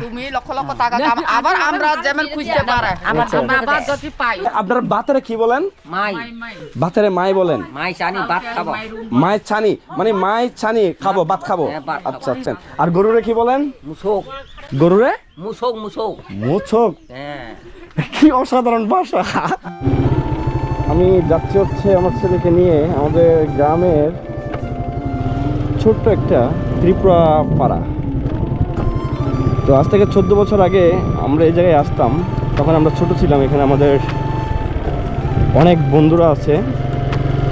তুমি লক্ষ লক্ষ টাকা কাম- আবার আমরা যেমন খুঁজতে পারে। আচ্ছা। আমরা আবার যদি পাই। আপনার বাতেরে কি বলেন? মাই। বাতেরে মাই বলেন। মাই জানি ভাত খাব। মায়ের ছানি মানে মায়ের ছানি খাব ভাত খাব। হ্যাঁ, ভাত খাব। আচ্ছা। আচ্ছা আর গরুরে কি বলেন? মুসোক। গরুরে? মুসোক মুসোক। মোছক হ্যাঁ। কি অসাধারণ ভাষা। আমি যাচ্ছি হচ্ছে আমার ছেলেকে নিয়ে আমাদের গ্রামের ছোট্ট একটা ত্রিপুরা পাড়া তো আজ থেকে চোদ্দ বছর আগে আমরা এই জায়গায় আসতাম। তখন আমরা ছোট ছিলাম, এখানে আমাদের অনেক বন্ধুরা আছে।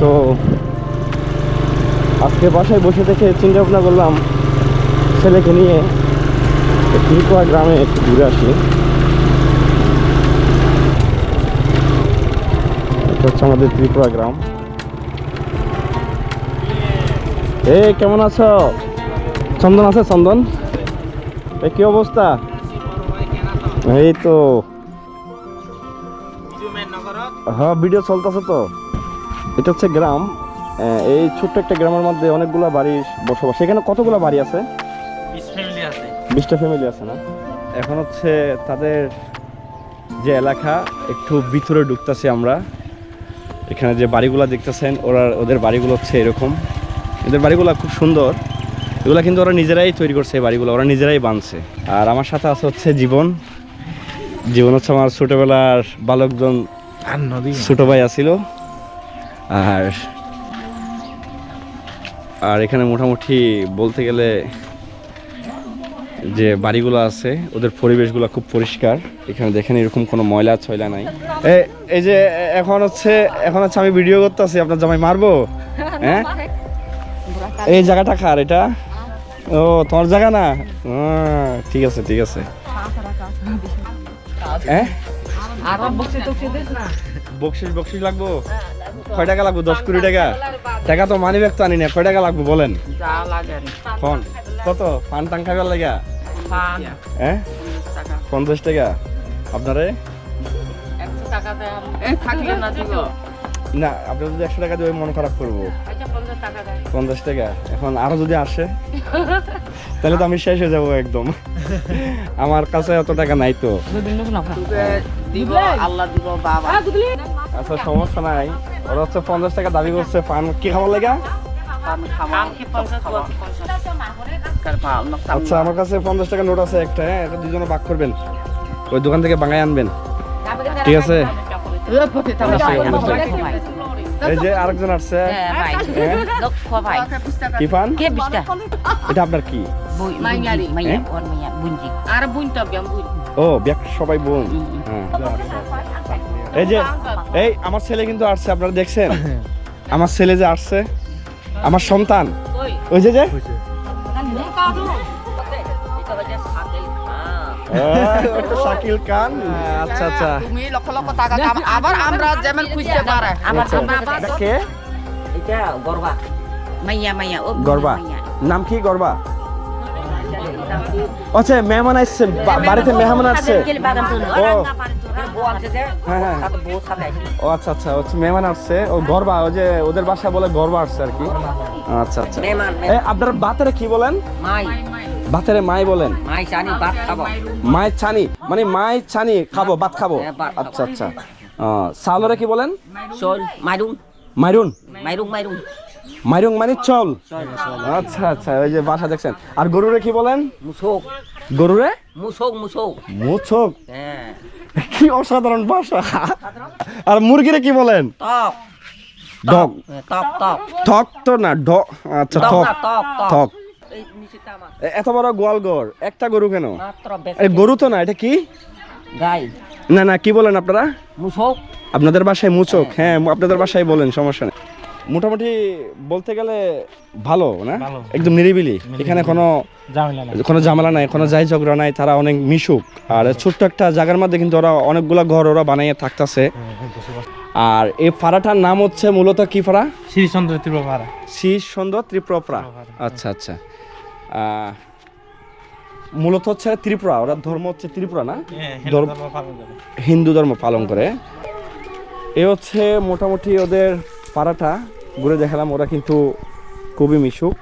তো আজকে বাসায় বসে থেকে চিন্তা ভাবনা করলাম, ছেলেকে নিয়ে ত্রিপুরা গ্রামে একটু ঘুরে আসি। হচ্ছে আমাদের ত্রিপুরা গ্রাম। এ কেমন আছো? চন্দন আছে, চন্দন? কি অবস্থা? এই তো। হ্যাঁ ভিডিও চলতেছে তো। এটা হচ্ছে গ্রাম। এই ছোট্ট একটা গ্রামের মধ্যে অনেকগুলো বাড়ি বসবাস। এখানে কতগুলো বাড়ি আছে? বিশটা ফ্যামিলি আছে না? এখন হচ্ছে তাদের যে এলাকা একটু ভিতরে ঢুকতেছি আমরা। এখানে যে বাড়িগুলো দেখতেছেন ওরা ওদের বাড়িগুলো হচ্ছে এরকম। এদের বাড়িগুলো খুব সুন্দর। এগুলো কিন্তু ওরা নিজেরাই তৈরি করছে এই বাড়িগুলো ওরা নিজেরাই বানছে। আর আমার সাথে আছে হচ্ছে জীবন। জীবন হচ্ছে আমার ছোটোবেলার বালকজন ছোটো ভাই আছিল আর আর এখানে মোটামুটি বলতে গেলে যে বাড়িগুলো আছে ওদের পরিবেশগুলো খুব পরিষ্কার। এখানে দেখেন এরকম কোনো ময়লা ছয়লা নাই। এই যে এখন হচ্ছে এখন হচ্ছে আমি ভিডিও করতেছি আপনার জামাই মারবো? হ্যাঁ? এই জায়গাটা কার এটা? ও, তোমার জায়গা না? ঠিক আছে ঠিক আছে। হ্যাঁ বকশিস বকশিস লাগবো? কয় টাকা লাগবো? দশ কুড়ি টাকা? টাকা তো মানি ব্যাগ তো আনি না কয় টাকা লাগবো বলেন? ফোন। কত? পান টান খাবার লাগা হ্যাঁ পঞ্চাশ টাকা। আপনারে? টাকা না দিব আপনি যদি একশো টাকা দিয়ে মন খারাপ করব। পঞ্চাশ টাকা এখন আরও যদি আসে তাহলে তো আমি শেষ হয়ে যাব একদম। আমার কাছে অত টাকা নাই তো। দিব দিব বাবা। আচ্ছা সমস্যা নাই। ওরা হচ্ছে পঞ্চাশ টাকা দাবি করছে পান কি খাবার লাগা? আচ্ছা আমার কাছে পঞ্চাশ টাকা নোট আছে একটা হ্যাঁ এটা দুজনে ভাগ করবেন। ওই দোকান থেকে বাঙায় আনবেন। ঠিক আছে? এই যে আরেকজন আসছে। হ্যাঁ? ভাই। কি পান কে বিশটা এটা আপনার কি? হ্যাঁ? ও সবাই বোন। হ্যাঁ। এই যে এই আমার ছেলে কিন্তু আসছে আপনারা দেখছেন? আমার ছেলে যে আসছে আমার সন্তান। ওই যে যে? শাকিল খান আচ্ছা আচ্ছা। তুমি লক্ষ লক্ষ টাকা কাম- আবার আমরা যেমন খুঁজতে পারে। আমার আচ্ছা, বাবা এটা কে? এটা গরবা। মাইয়া মাইয়া ও গরবা। নাম কি গরবা? আচ্ছা মেহমান আসছে বাড়িতে মেহমান আসছে। ও। হ্যাঁ হ্যাঁ। ও আচ্ছা আচ্ছা। মেহমান আসছে। ও গরবা ওই যে ওদের বাসা বলে গরবা আসছে আর কি। আচ্ছা আচ্ছা। মেহমান। আপনার বাতেরে কি বলেন? মাই। বাতেরে মাই বলেন? মাই জানি ভাত খাব। মায়ের ছানি মানে মায়ের ছানি খাব ভাত খাব? হ্যাঁ, ভাত খাব। আচ্ছা আচ্ছা। সালরে কি বলেন? চল মাইরুং মাইরুন? মাইরুং মাইরুং মাইরুং মানে চল। আচ্ছা আচ্ছা ওই যে বাসা দেখছেন। আর গরুরে কি বলেন? মুসোক। গরুরে? মুসোক মুসোক। মুছক হ্যাঁ। কি অসাধারণ ভাষা আর মুরগিরে কি বলেন? ডগ টক। টক ঠক তো না ড আচ্ছা ঠক ঠক এত বড় গোয়াল গড় একটা গরু কেন? মাত্র গরু তো না এটা কি? গাই। না না কি বলেন আপনারা? মুসোক। আপনাদের বাসায় মুচক হ্যাঁ। আপনাদের বাসায় বলেন সমস্যা নেই। মোটামুটি বলতে গেলে ভালো না? একদম নিরিবিলি। এখানে কোনো কোনো ঝামেলা নাই কোনো যাই ঝগড়া নাই তারা অনেক মিশুক। আর ছোট্ট একটা জায়গার মধ্যে কিন্তু ওরা অনেকগুলা ঘর ওরা বানাইয়ে থাকতেছে। আর এই পাড়াটার নাম হচ্ছে মূলত কি পাড়া শ্রীচন্দ্র ত্রিপুরা শীষ সুন্দর ত্রিপুরা আচ্ছা আচ্ছা। মূলত হচ্ছে ত্রিপুরা ওরা ধর্ম হচ্ছে ত্রিপুরা না? ধর্ম- হিন্দু ধর্ম পালন করে। এ হচ্ছে মোটামুটি ওদের পাড়াটা ঘুরে দেখালাম ওরা কিন্তু খুবই মিশুক।